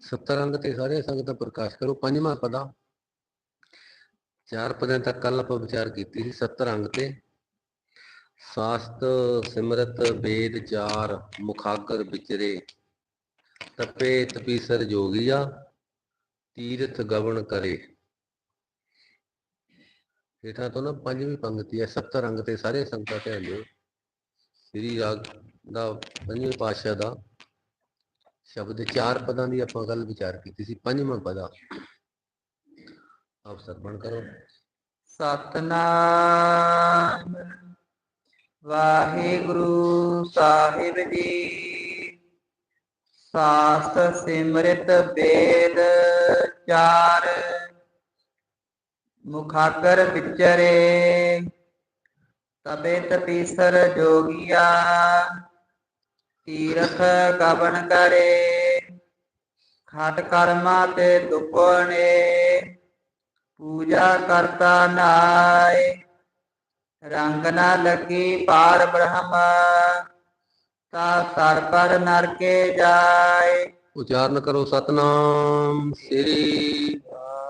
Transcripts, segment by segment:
70 ਅੰਗ ਤੇ ਸਾਰੇ ਸੰਗਤਾਂ ਪ੍ਰਕਾਸ਼ ਕਰੋ, ਪੰਜਵਾਂ ਪਦਾ। ਚਾਰ ਪਦਾਂ ਤੱਕ ਕੱਲ ਆਪਾਂ ਵਿਚਾਰ ਕੀਤੀ ਸੀ 70 ਅੰਗ ਤੇ। ਸਾਸਤ, ਸਿਮਰਤ ਵੇਦ ਚਾਰ, ਮੁਖਾਗਰ, ਵਿਚਰੇ। ਤਪੇ, ਤਪੀਸਰ, ਜੋਗੀਆ। ਤੀਰਥ, ਗਵਣ, ਕਰੇ। ਹੇਠਾਂ ਤੋਂ ਨਾ ਪੰਜਵੀਂ ਪੰਕਤੀ ਹੈ 70 ਅੰਗ ਤੇ ਸਾਰੇ ਸੰਗਤਾਂ ਧਿਆਨ ਦਿਓ। ਸ੍ਰੀ ਰਾਗ ਦਾ ਪੰਜਵੇਂ ਪਾਤਸ਼ਾਹ ਦਾ ਸ਼ਬਦ ਚਾਰ ਪਦਾਂ ਦੀ ਆਪਾਂ ਗੱਲ ਵਿਚਾਰ ਕੀਤੀ ਸੀ, ਪੰਜਵਾਂ ਪਦਾ। ਆਪ ਸਰਵਣ ਕਰੋ। ਸਤਨਾਮ ਵਾਹਿਗੁਰੂ ਸਾਹਿਬ ਜੀ। ਸਾਸਤ ਸਿਮਰਿਤ ਵੇਦ ਚਾਰ। ਮੁਖਾਕਰ ਵਿਚਰੇ। ਤਬੇ ਤਪੀਸਰ ਜੋਗੀਆ। ਤੀਰਥ ਕਬਨ ਕਰੇ, ਖਟ ਕਰਮਾ ਤੇ ਦੁਪਣੇ, ਪੂਜਾ ਕਰਤਾ ਨਾਏ, ਰੰਗ ਨਾ ਲੱਗੀ ਪਾਰ ਬ੍ਰਹਮ, ਤਾ ਸਰ ਪਰ ਨਰਕੇ ਜਾਏ। ਉਚਾਰਨ ਕਰੋ ਸਤਨਾਮ, ਸ੍ਰੀ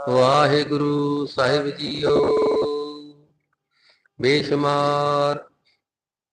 ਵਾਹਿਗੁਰੂ ਸਾਹਿਬ ਜੀਓ। ਬੇਸ਼ਮਾਰ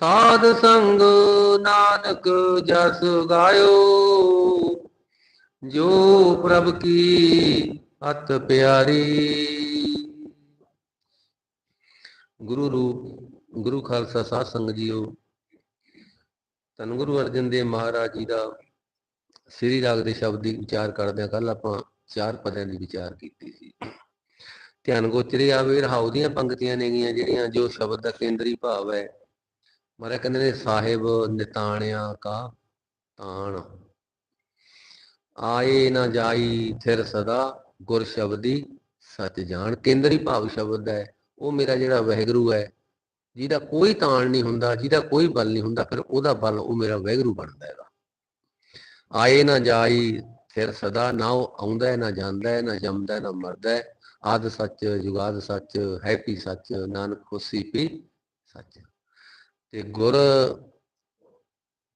ਸਾਧ ਸੰਗ ਨਾਨਕ ਜਸ ਗਾਇਓ, ਜੋ ਪ੍ਰਭ ਕੀ ਅਤ ਪਿਆਰੀ। ਗੁਰੂ ਰੂਪ, ਗੁਰੂ ਖਾਲਸਾ ਸਾਧ ਸੰਗਤ ਜੀਓ, ਧੰਨ ਗੁਰੂ ਅਰਜਨ ਦੇਵ ਮਹਾਰਾਜ ਜੀ ਦਾ ਸ੍ਰੀ ਰਾਗ ਦੇ ਸ਼ਬਦ ਦੀ ਵਿਚਾਰ ਕਰਦੇ ਹਾਂ। ਕੱਲ ਆਪਾਂ ਚਾਰ ਪਦਾਂ ਦੀ ਵਿਚਾਰ ਕੀਤੀ ਸੀ। ਧਿਆਨ ਗੋਚਰੇ ਆਵੇ, ਰਹਾਉ ਦੀਆਂ ਪੰਕਤੀਆਂ ਨੇਗੀਆਂ ਜਿਹੜੀਆਂ ਜੋ ਸ਼ਬਦ ਦਾ ਕੇਂਦਰੀ ਭਾਵ ਹੈ। ਮਾਰੇ ਕਹਿੰਦੇ ਨੇ, ਸਾਹਿਬ ਨਿਤਾਣਿਆ ਕਾ ਤਾਣ। ਆਏ ਨਾ ਜਾਈ ਥਿਰ ਸਦਾ, ਗੁਰ ਸ਼ਬਦੀ ਸੱਚ ਜਾਣ। ਕੇਂਦਰੀ ਭਾਵ ਸ਼ਬਦ ਹੈ, ਉਹ ਮੇਰਾ ਜਿਹੜਾ ਵਹਿਗੁਰੂ ਹੈ, ਜਿਹਦਾ ਕੋਈ ਤਾਣ ਨਹੀਂ ਹੁੰਦਾ, ਜਿਹਦਾ ਕੋਈ ਬਲ ਨਹੀਂ ਹੁੰਦਾ, ਫਿਰ ਉਹਦਾ ਬਲ ਉਹ ਮੇਰਾ ਵਹਿਗੁਰੂ ਬਣਦਾ ਹੈਗਾ। ਆਏ ਨਾ ਜਾਈ ਫਿਰ ਸਦਾ, ਨਾ ਉਹ ਆਉਂਦਾ ਹੈ, ਨਾ ਜਾਂਦਾ ਹੈ, ਨਾ ਜੰਮਦਾ, ਨਾ ਮਰਦਾ ਹੈ। ਆਦ ਸੱਚ ਜੁਗਾਦ ਸੱਚ ਹੈਪੀ ਸੱਚ, ਨਾਨਕ ਖੁਸ਼ੀ ਪੀ ਸੱਚ। ਤੇ ਗੁਰ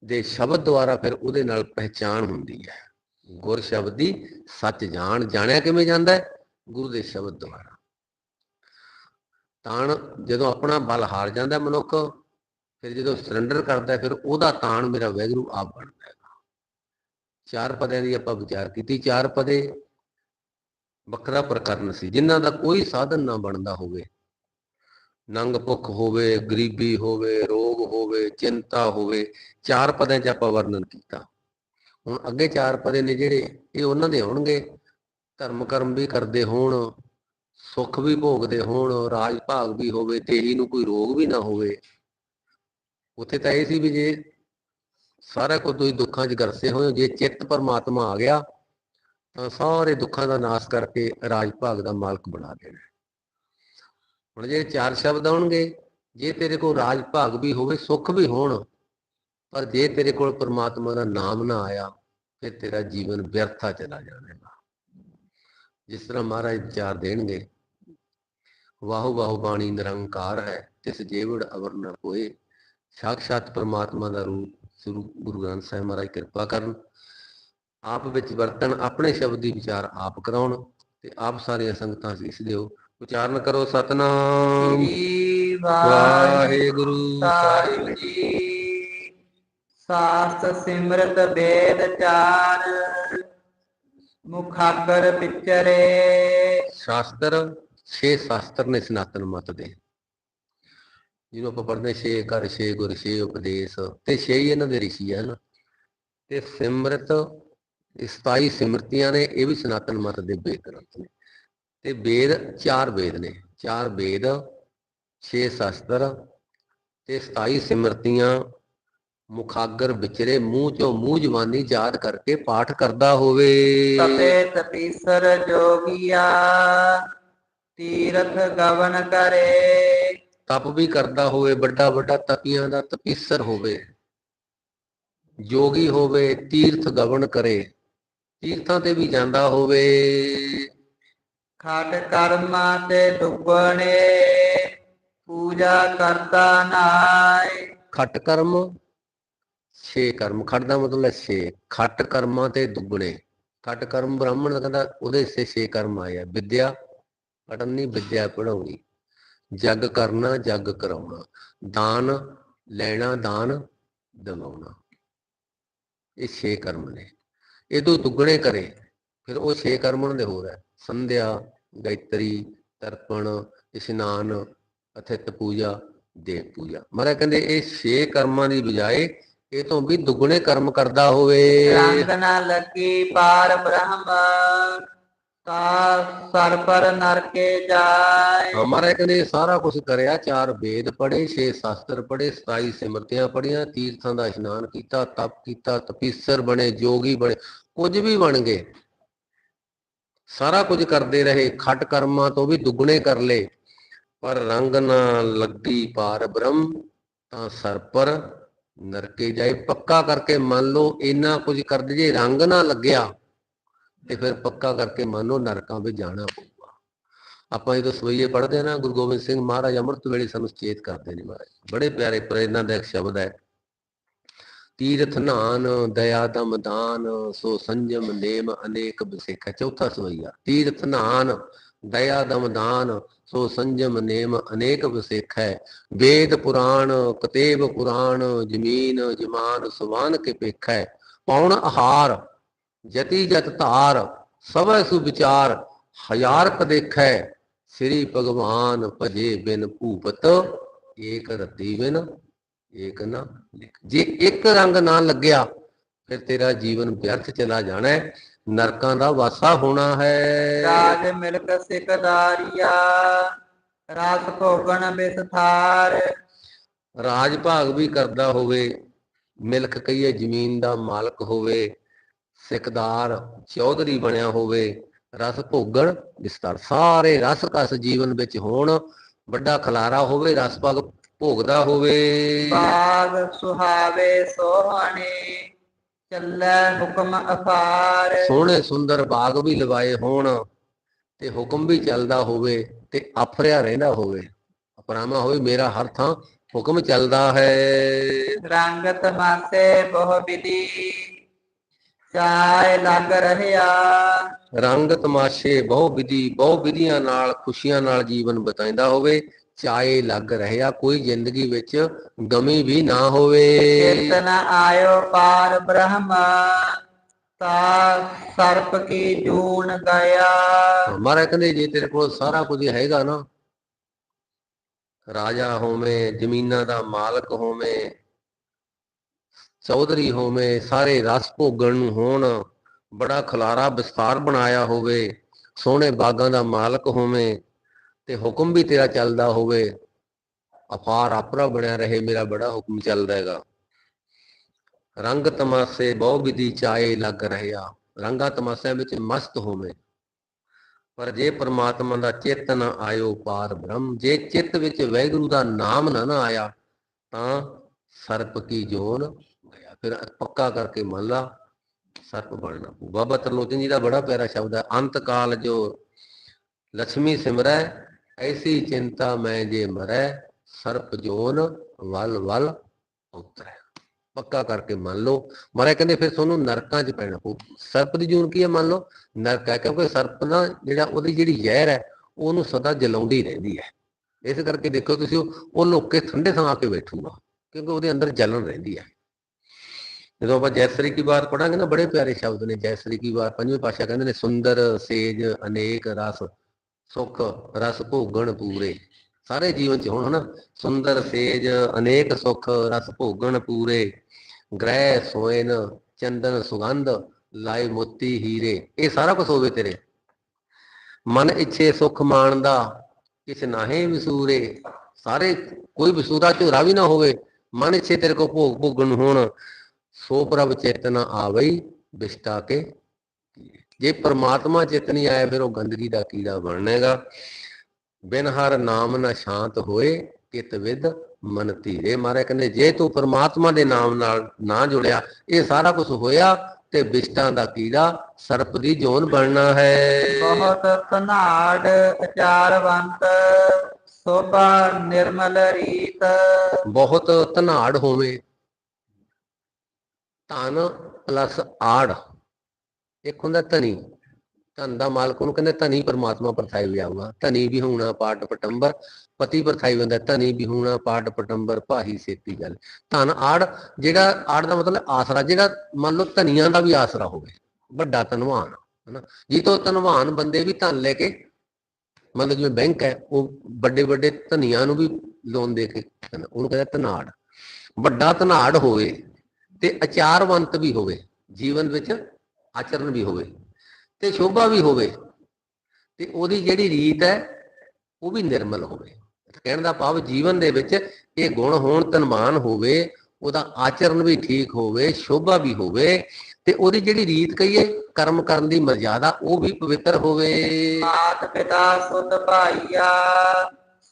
ਦੇ ਸ਼ਬਦ ਦੁਆਰਾ ਫਿਰ ਉਹਦੇ ਨਾਲ ਪਹਿਚਾਣ ਹੁੰਦੀ ਹੈ। ਗੁਰ ਸ਼ਬਦ ਦੀ ਸੱਚ ਜਾਣ, ਜਾਣਿਆ ਕਿਵੇਂ ਜਾਂਦਾ ਹੈ? ਗੁਰੂ ਦੇ ਸ਼ਬਦ ਦੁਆਰਾ। ਤਾਣ ਜਦੋਂ ਆਪਣਾ ਬਲ ਹਾਰ ਜਾਂਦਾ ਮਨੁੱਖ, ਫਿਰ ਜਦੋਂ ਸਰੈਂਡਰ ਕਰਦਾ ਫਿਰ ਉਹਦਾ ਤਾਣ ਮੇਰਾ ਵੈਗਰੂ ਆਪ ਬਣਦਾ ਹੈ। ਚਾਰ ਪਦਿਆਂ ਦੀ ਆਪਾਂ ਵਿਚਾਰ ਕੀਤੀ, ਚਾਰ ਪਦੇ ਵੱਖਰਾ ਪ੍ਰਕਰਨ ਸੀ, ਜਿਨ੍ਹਾਂ ਦਾ ਕੋਈ ਸਾਧਨ ਨਾ ਬਣਦਾ ਹੋਵੇ। ਨੰਗ ਭੁੱਖ ਹੋਵੇ ਗਰੀਬੀ ਹੋਵੇ ਰੋਗ ਹੋਵੇ ਚਿੰਤਾ ਹੋਵੇ ਚਾਰ ਪਦਿਆਂ 'ਚ ਆਪਾਂ ਵਰਣਨ ਕੀਤਾ। ਹੁਣ ਅੱਗੇ ਚਾਰ ਪਦੇ ਨੇ ਜਿਹੜੇ ਇਹ ਉਹਨਾਂ ਦੇ ਹੋਣਗੇ। ਧਰਮ ਕਰਮ ਵੀ ਕਰਦੇ ਹੋਣ ਸੁੱਖ ਵੀ ਭੋਗਦੇ ਹੋਣ ਰਾਜ ਭਾਗ ਵੀ ਹੋਵੇ ਤੇਹੀ ਨੂੰ ਕੋਈ ਰੋਗ ਵੀ ਨਾ ਹੋਵੇ। ਉੱਥੇ ਤਾਂ ਇਹ ਸੀ ਵੀ ਜੇ ਸਾਰਾ ਕੁਝ ਤੁਸੀਂ ਦੁੱਖਾਂ 'ਚ ਗਰਸੇ ਹੋਏ ਹੋ, ਜੇ ਚਿੱਤ ਪਰਮਾਤਮਾ ਆ ਗਿਆ ਤਾਂ ਸਾਰੇ ਦੁੱਖਾਂ ਦਾ ਨਾਸ਼ ਕਰਕੇ ਰਾਜ ਭਾਗ ਦਾ ਮਾਲਕ ਬਣਾ ਦੇਣਾ। ਹੁਣ ਜੇ ਚਾਰ ਸ਼ਬਦ ਆਉਣਗੇ, ਜੇ ਤੇਰੇ ਕੋਲ ਰਾਜ ਭਾਗ ਵੀ ਹੋਵੇ, ਸੁੱਖ ਵੀ ਹੋਣ, ਪਰ ਜੇ ਤੇਰੇ ਕੋਲ ਪ੍ਰਮਾਤਮਾ ਦਾ ਨਾਮ ਨਾ ਆਇਆ, ਫਿਰ ਤੇਰਾ ਜੀਵਨ ਵਿਅਰਥਾ ਚਲਾ ਜਾਵੇਗਾ ਜਿਸ ਤਰ੍ਹਾਂ ਮਹਾਰਾਜ ਵਿਚਾਰ ਦੇਣਗੇ, ਵਾਹੋ ਵਾਹੋ ਬਾਣੀ ਨਿਰੰਕਾਰ ਹੈ, ਤਿਸ ਜੀਵੜ ਅਵਰ ਨ ਹੋਏ ਸਾਖਸ਼ਾਤ ਪ੍ਰਮਾਤਮਾ ਦਾ ਰੂਪ ਸ੍ਰੀ ਗੁਰੂ ਗ੍ਰੰਥ ਸਾਹਿਬ ਮਹਾਰਾਜ ਕਿਰਪਾ ਕਰਨ। ਆਪ ਵਿੱਚ ਵਰਤਣ, ਆਪਣੇ ਸ਼ਬਦ ਦੀ ਵਿਚਾਰ ਆਪ ਕਰਾਉਣ ਤੇ ਆਪ ਸਾਰੀਆਂ ਸੰਗਤਾਂ ਇਸ ਦਿਓ। ਉਚਾਰਨ ਕਰੋ ਸਤਨਾਮ। ਵਾਹਿਗੁਰੂ ਸਾਹਿਬ ਜੀ। ਸਾਸਤ ਸਿਮਰਤ ਵੇਦ ਚਾਰ। ਮੁਖਾਗਰ ਵਿਚਰੇ ਸ਼ਾਸਤਰ ਛੇ ਸ਼ਾਸਤਰ ਨੇ ਸਨਾਤਨ ਮਤ ਦੇ। ਜਿਹਨੂੰ ਆਪਾਂ ਪੜ੍ਹਦੇ ਛੇ ਘਰ ਛੇ ਗੁਰ ਛੇ ਉਪਦੇਸ਼ ਤੇ ਛੇ ਹੀ ਇਹਨਾਂ ਦੇ ਰਿਸ਼ੀ ਹਨ। ਤੇ ਸਿਮਰਤ ਇਹ 27 ਸਿਮਰਤੀਆਂ ਨੇ ਇਹ ਵੀ ਸਨਾਤਨ ਮਤ ਦੇ ਗ੍ਰੰਥ ਨੇ। ਤੇ ਵੇਦ ਚਾਰ ਵੇਦ ਨੇ। ਚਾਰ ਵੇਦ ਛੇ ਸ਼ਾਸਤਰ ਤੇ 27 ਸਿਮਰਤੀਆਂ ਮੁਖਾਗਰ ਵਿਚਰੇ ਮੂੰਹ ਚੋਂ ਮੂੰਹ ਜਵਾਨੀ ਯਾਦ ਕਰਕੇ ਪਾਠ ਕਰਦਾ ਹੋਵੇ। ਤਪੇ ਤਪੀਸਰ ਜੋਗੀਆ ਤੀਰਥ ਗਵਨ ਕਰੇ। ਤਪ ਵੀ ਕਰਦਾ ਹੋਵੇ ਵੱਡਾ ਵੱਡਾ ਤਪੀਆਂ ਦਾ ਤਪੀਸਰ ਹੋਵੇ। ਜੋਗੀ ਹੋਵੇ ਤੀਰਥ ਗਵਨ ਕਰੇ। ਤੀਰਥਾਂ ਤੇ ਵੀ ਜਾਂਦਾ ਹੋਵੇ। ਖਟ ਕਰਮਾਂ ਤੇ ਡੁੱਬਣੇ, ਪੂਜਾ ਕਰਦਾ ਨਾਏ ਖੱਟ ਕਰਮ, ਛੇ ਕਰਮ। ਖੱਟ ਦਾ ਮਤਲਬ ਹੈ ਛੇ। ਖੱਟ ਕਰਮਾਂ ਤੇ ਦੁੱਗਣੇ ਖੱਟ ਕਰਮ ਬ੍ਰਾਹਮਣ ਦਾ ਕਹਿੰਦਾ ਉਹਦੇ ਸੇ ਛੇ ਕਰਮ ਆਇਆ ਵਿਦਿਆ, ਪੜ੍ਹਨੀ, ਵਿਦਿਆ ਪੜਾਉਣੀ ਜਗ ਕਰਨਾ, ਜਗ ਕਰਾਉਣਾ। ਦਾਨ, ਲੈਣਾ, ਦਾਨ, ਦਿਵਾਉਣਾ। ਇਹ ਛੇ ਕਰਮ ਨੇ। ਇਹ ਤੋਂ ਦੁੱਗਣੇ ਕਰੇ, ਫਿਰ ਉਹ ਛੇ ਕਰਮ ਉਹਨਾਂ ਦੇ ਹੋਰ ਹੈ। ਸੰਧਿਆ ਗਾਇਤਰੀ ਤਰਪਣ ਇਸ਼ਨਾਨ ਅਥਿਤ ਪੂਜਾ ਦੇਵ ਪੂਜਾ। ਮਹਾਰਾਜ ਕਹਿੰਦੇ ਇਹ ਛੇ ਕਰਮਾਂ ਦੀ ਬਜਾਏ ਇਹ ਤੋਂ ਵੀ ਦੁੱਗਣੇ ਕਰਮ ਕਰਦਾ ਹੋਵੇ। ਰੰਗ ਨਾ ਲੱਗੀ ਪਾਰ ਬ੍ਰਹਮ ਤਾ ਸਰ ਪਰ ਨਰਕੇ ਜਾਏ। ਹਮਾਰੇ ਕਹਿੰਦੇ ਸਾਰਾ ਕੁਝ ਕਰਿਆ ਚਾਰ ਵੇਦ ਪੜ੍ਹੇ ਛੇ ਸ਼ਾਸਤਰ ਪੜ੍ਹੇ 27 ਸਿਮਰਤੀਆਂ ਪੜ੍ਹੀਆਂ ਤੀਰਥਾਂ ਦਾ ਇਸ਼ਨਾਨ ਕੀਤਾ ਤਪ ਕੀਤਾ ਤਪੀਸਰ ਬਣੇ ਜੋਗੀ ਬਣੇ ਕੁਝ ਵੀ ਬਣ ਗਏ। ਸਾਰਾ ਕੁਝ ਕਰਦੇ ਰਹੇ, ਖੱਟ ਕਰਮਾਂ ਤੋਂ ਵੀ ਦੁੱਗਣੇ ਕਰ ਲਏ। ਪਰ ਰੰਗ ਨਾ ਲੱਗੀ ਪਾਰ ਬ੍ਰਹਮ, ਤਾਂ ਸਰ ਪਰ ਨਰਕੇ ਜਾਏ। ਪੱਕਾ ਕਰਕੇ ਮੰਨ ਲਓ ਇੰਨਾ ਕੁਝ ਕਰਦੇ, ਜੇ ਰੰਗ ਨਾ ਲੱਗਿਆ, ਤੇ ਫਿਰ ਪੱਕਾ ਕਰਕੇ ਮੰਨ ਲਓ ਨਰਕਾਂ ਵਿੱਚ ਜਾਣਾ ਪਊਗਾ। ਆਪਾਂ ਜਦੋਂ ਸਵਈਏ ਪੜ੍ਹਦੇ ਨਾ, ਗੁਰੂ ਗੋਬਿੰਦ ਸਿੰਘ ਮਹਾਰਾਜ ਅੰਮ੍ਰਿਤ ਵੇਲੇ ਸਾਨੂੰ ਚੇਤ ਕਰਦੇ ਨੇ ਮਹਾਰਾਜ। ਬੜੇ ਪਿਆਰੇ, ਪ੍ਰੇਰਨਾ ਦਾ ਇੱਕ ਸ਼ਬਦ ਹੈ। ਤੀਰਥ ਨਾਨ, ਦਇਆ ਦਮ ਦਾਨ, ਸੋ ਸੰਜਮ ਨੇਮ ਅਨੇਕ ਬਸੇਖਾ। ਚੌਥਾ ਸਵਈਆ, ਤੀਰਥ ਨਾਨ, ਦਇਆ ਦਮ ਦਾਨ, ਸੋ ਸੰਜਮ ਨੇਮ ਅਨੇਕ ਬਸੇਖਾ। ਵੇਦ ਪੁਰਾਣ, ਕਤੇਬ ਪੁਰਾਣ, ਜ਼ਮੀਨ ਜਮਾਨ ਸਵਾਨ ਕੇ ਪੇਖੈ। ਪੌਣ ਆਹਾਰ, ਜਤੀ ਜਤ ਧਾਰ ਸਭੈ ਸੁ ਵਿਚਾਰ ਹਜ਼ਾਰ ਕ ਦੇਖੈ। ਸ੍ਰੀ ਭਗਵਾਨ ਭਜੇ ਬਿਨ ਭੂਪਤ ਏਕ ਰਤੀ ਬਿਨ ਏਕ ਨਾ ਜੇ ਇੱਕ ਰੰਗ ਨਾ ਲੱਗਿਆ ਫਿਰ ਤੇਰਾ ਜੀਵਨ ਵਿਅਰਥ ਚਲਾ ਜਾਣਾ ਹੈ। ਨਰਕਾਂ ਦਾ ਵਾਸਾ ਹੋਣਾ ਹੈ। ਰਾਜ ਮਿਲਕ ਸਿਕਦਾਰੀਆ ਰਾਸ ਭੋਗਣ ਬਿਸਥਾਰ। ਰਾਜ ਭਾਗ ਵੀ ਕਰਦਾ ਹੋਵੇ ਮਿਲਕ ਕਹੀਏ ਜ਼ਮੀਨ ਦਾ ਮਾਲਕ ਹੋਵੇ ਸਿਕਦਾਰ ਚੌਧਰੀ ਬਣਿਆ ਹੋਵੇ ਰਸ ਭੋਗਣ ਵਿਸਤਾਰ ਸਾਰੇ ਰਸ ਕਸ ਜੀਵਨ ਵਿੱਚ ਹੋਣ ਵੱਡਾ ਖਲਾਰਾ ਹੋਵੇ ਰਸ ਭਾਗ ਭੋਗਦਾ ਹੋਵੇ। ਬਾਗ ਸੁਹਾਵੇ ਸੋਹਣੇ ਚੱਲੈ ਹੁਕਮ ਅਫਾਰ ਸੋਹਣੇ ਸੁੰਦਰ ਬਾਗ ਵੀ ਲਵਾਏ ਹੋਣ ਤੇ ਹੁਕਮ ਵੀ ਚੱਲਦਾ ਹੋਵੇ ਤੇ ਆਫਰਿਆ ਰਹਿੰਦਾ ਹੋਵੇ। ਅਪਰਾਮਾ ਹੋਵੇ ਮੇਰਾ ਹਰ ਥਾਂ ਹੁਕਮ ਚੱਲਦਾ ਹੈ। ਰੰਗ ਤਮਾਸੇ ਬਹੁ ਵਿਧੀ ਚਾਇ ਲੱਗ ਰਹਿਆ। ਰੰਗ ਤਮਾਸ਼ੇ ਬਹੁ ਵਿਧੀ ਬਹੁ ਵਿਧੀਆਂ ਨਾਲ ਖੁਸ਼ੀਆਂ ਨਾਲ ਜੀਵਨ ਬਤਾਉਂਦਾ ਹੋਵੇ। ਚਾਏ ਲੱਗ ਰਹਿਆ ਕੋਈ ਜ਼ਿੰਦਗੀ ਵਿੱਚ ਗਮੀ ਵੀ ਨਾ ਹੋਵੇ। ਕੀਰਤਨ ਆਇਓ ਪਾਰ ਬ੍ਰਹਮ ਤਾ ਸਰਪ ਕੀ ਜੂਨ ਗਿਆ ਮਹਾਰਾਜ ਕਹਿੰਦੇ ਜੇ ਤੇਰੇ ਕੋਲ ਸਾਰਾ ਕੁਝ ਹੈਗਾ ਨਾ ਰਾਜਾ ਹੋਵੇਂ ਜ਼ਮੀਨਾਂ ਦਾ ਮਾਲਕ ਹੋਵੇਂ ਚੌਧਰੀ ਹੋਵੇਂ ਸਾਰੇ ਰਸ ਭੋਗਣ ਨੂੰ ਹੋਣ ਬੜਾ ਖਲਾਰਾ ਵਿਸਤਾਰ ਬਣਾਇਆ ਹੋਵੇ ਸੋਹਣੇ ਬਾਗਾਂ ਦਾ ਮਾਲਕ ਹੋਵੇਂ ਤੇ ਹੁਕਮ ਵੀ ਤੇਰਾ ਚੱਲਦਾ ਹੋਵੇ। ਅਪਾਰ ਆਪਰਾ ਬਣਿਆ ਰਹੇ, ਮੇਰਾ ਬੜਾ ਹੁਕਮ ਚੱਲਦਾ ਹੈਗਾ। ਰੰਗ ਤਮਾਸੇ ਬਹੁ ਵਿਧੀ ਚਾਏ ਲੱਗ ਰਹਿਆ। ਰੰਗਾ ਤਮਾਸਿਆਂ ਵਿੱਚ ਮਸਤ ਹੋਵੇਂ। ਪਰ ਜੇ ਪ੍ਰਮਾਤਮਾ ਦਾ ਚਿੱਤ ਨਾ ਆਇਓ ਪਾਰ ਬ੍ਰਹਮ, ਜੇ ਚਿੱਤ ਵਿੱਚ ਵੈਗੁਰੂ ਦਾ ਨਾਮ ਨਾ ਨਾ ਆਇਆ, ਤਾਂ ਸਰਪ ਕੀ ਜੋਨ ਗਿਆ ਫਿਰ ਪੱਕਾ ਕਰਕੇ ਮੰਨ ਲਾ, ਸਰਪ ਬਣਨਾ ਪਊ। ਬਾਬਾ ਤਰਲੋਚਨ ਜੀ ਦਾ ਬੜਾ ਪਿਆਰਾ ਸ਼ਬਦ ਹੈ ਅੰਤ ਕਾਲ ਜੋ ਲక్ష్ਮੀ ਸਿਮਰੈ ਐਸੀ ਚਿੰਤਾ ਮੈਂ ਜੇ ਮਰੈ, ਸਰਪ ਜੋਨ ਵਲ ਵਲ ਉਤਰੈ। ਪੱਕਾ ਕਰਕੇ ਮੰਨ ਲਓ ਮਹਾਰਾਜ ਕਹਿੰਦੇ ਫਿਰ ਤੁਹਾਨੂੰ ਨਰਕਾਂ 'ਚ ਪੈਣਾ ਪਊ। ਸਰਪ ਦੀ ਜੂਨ ਕੀ ਹੈ ਮੰਨ ਲਓ? ਨਰਕ ਹੈ, ਕਿਉਂਕਿ ਸਰਪ ਨਾ ਜਿਹੜਾ ਉਹਦੀ ਜਿਹੜੀ ਜ਼ਹਿਰ ਹੈ, ਉਹਨੂੰ ਸਦਾ ਜਲਾਉਂਦੀ ਰਹਿੰਦੀ ਹੈ। ਇਸ ਕਰਕੇ ਦੇਖੋ ਤੁਸੀਂ ਉਹ ਉਹ ਠੰਡੇ ਥਾਂ ਆ ਕੇ ਬੈਠੂਗਾ ਕਿਉਂਕਿ ਉਹਦੇ ਅੰਦਰ ਜਲਨ ਰਹਿੰਦੀ ਹੈ। ਜਦੋਂ ਆਪਾਂ ਜੈਸਰੀ ਕੀ ਬਾਤ ਪੜਾਂਗੇ ਨਾ, ਬੜੇ ਪਿਆਰੇ ਸ਼ਬਦ ਨੇ ਜੈਸਰੀ ਕੀ ਬਾਤ ਪੰਜਵੇਂ ਪਾਸ਼ਾ ਕਹਿੰਦੇ ਨੇ, ਸੁੰਦਰ, ਸੇਜ, ਅਨੇਕ, ਰਸ। ਸੁਖ, ਰਸ ਭੋਗਣ ਪੂਰੇ। ਸਾਰੇ ਜੀਵਨ ਚ ਹੁਣ ਹਨਾ, ਸੁੰਦਰ ਸੇਜ, ਅਨੇਕ ਸੁਖ, ਰਸ ਭੋਗਣ ਪੂਰੇ। ਗ੍ਰਹਿ ਸੋਇਨ, ਚੰਦਨ ਸੁਗੰਧ ਲਾਏ ਮੋਤੀ ਹੀਰੇ। ਇਹ ਸਾਰਾ ਕੁਝ ਹੋਵੇ ਤੇਰੇ ਮਨ ਇੱਛੇ ਸੁਖ ਮਾਣਦਾ, ਕਿਛ ਨਾਹੇ ਵਿਸੂਰੇ। ਸਾਰੇ, ਕੋਈ ਵਿਸੂਰਾ ਝੋਰਾ ਵੀ ਨਾ ਹੋਵੇ, ਮਨ ਇੱਛੇ ਤੇਰੇ ਕੋ ਭੋਗ ਭੋਗਣ ਹੋਣ। ਸੋ ਪ੍ਰਭ ਚੇਤਨਾ ਆਵਈ ਵਿਸ਼ਟਾ ਕੇ ਜੇ ਪ੍ਰਮਾਤਮਾ ਚਿਤ ਨਹੀਂ ਆਇਆ ਫਿਰ ਉਹ ਗੰਦਗੀ ਦਾ ਕੀੜਾ ਬਣਨੇਗਾ ਬਿਨ ਹਰ ਨਾਮ ਨਾ ਸ਼ਾਂਤ ਹੋਏ ਕਿਤ ਵਿਦ ਮਨ ਧੀਰੇ। ਮਾਰੇ ਕਹਿੰਦੇ ਜੇ ਤੂੰ ਪ੍ਰਮਾਤਮਾ ਦੇ ਨਾਮ ਨਾਲ ਨਾ ਜੁੜਿਆ ਇਹ ਸਾਰਾ ਕੁਝ ਹੋਇਆ ਤੇ ਵਿਸ਼ਟਾਂ ਦਾ ਕੀੜਾ ਸਰਪ ਦੀ ਜੋਨ ਬਣਨਾ ਹੈ। ਬਹੁਤ ਧਨਾੜ ਅਚਾਰਵੰਤ ਸੋਭਾ ਨਿਰਮਲ ਰੀਤ। ਬਹੁਤ ਧਨਾੜ ਹੋਵੇ ਧਨ ਪਲੱਸ ਆੜ। ਇੱਕ ਹੁੰਦਾ ਧਨੀ। ਧਨ ਦਾ ਮਾਲਕ ਉਹਨੂੰ ਕਹਿੰਦੇ ਧਨੀ ਪਰਮਾਤਮਾ ਪਰਥਾਈ ਵਿਆਊਗਾ ਧਨੀ ਵੀ ਹੋਣਾ ਪਾਟ ਪਟੰਬਰ, ਪਤੀ ਪਰਥਾਈ ਹੁੰਦਾ, ਧਨੀ ਵੀ ਹੋਣਾ ਪਾਟ ਪਟੰਬਰ, ਭਾਹੀ ਸੇਤੀ ਗੱਲ। ਧਨ ਆੜ, ਜਿਹੜਾ ਆੜ ਦਾ ਮਤਲਬ ਆਸਰਾ, ਜਿਹੜਾ ਮੰਨ ਲਓ ਧਨੀਆਂ ਦਾ ਵੀ ਆਸਰਾ ਹੋਵੇ, ਵੱਡਾ ਧਨਵਾਨ, ਹਨਾ। ਜੀ ਤੋਂ ਧਨਵਾਨ ਬੰਦੇ ਵੀ ਧਨ ਲੈ ਕੇ ਮਤਲਬ ਜਿਵੇਂ ਬੈਂਕ ਹੈ, ਉਹ ਵੱਡੇ ਵੱਡੇ ਧਨੀਆਂ ਨੂੰ ਵੀ ਲੋਨ ਦੇ ਕੇ ਉਹਨੂੰ ਕਹਿੰਦਾ ਧਨਾੜ। ਵੱਡਾ ਧਨਾੜ ਹੋਵੇ ਤੇ ਅਚਾਰਵੰਤ ਵੀ ਹੋਵੇ, ਜੀਵਨ ਵਿੱਚ ਆਚਰਣ ਵੀ ਹੋਵੇ ਤੇ ਸ਼ੋਭਾ ਵੀ ਹੋਵੇ ਤੇ ਉਹਦੀ ਜਿਹੜੀ ਰੀਤ ਹੈ ਉਹ ਵੀ ਨਿਰਮਲ ਹੋਵੇ। ਕਹਿਣ ਦਾ ਭਾਵ ਜੀਵਨ ਦੇ ਵਿੱਚ ਇਹ ਗੁਣ ਹੋਣ ਧਨਵਾਨ ਹੋਵੇ ਉਹਦਾ ਆਚਰਣ ਵੀ ਠੀਕ ਹੋਵੇ ਸ਼ੋਭਾ ਵੀ ਹੋਵੇ ਤੇ ਉਹਦੀ ਜਿਹੜੀ ਰੀਤ ਕਹੀਏ ਕਰਮ ਕਰਨ ਦੀ ਮਰਜ਼ਾਦਾ ਉਹ ਵੀ ਪਵਿੱਤਰ ਹੋਵੇ। ਮਾਤ ਪਿਤਾ ਸੁਤ ਭਾਈਆ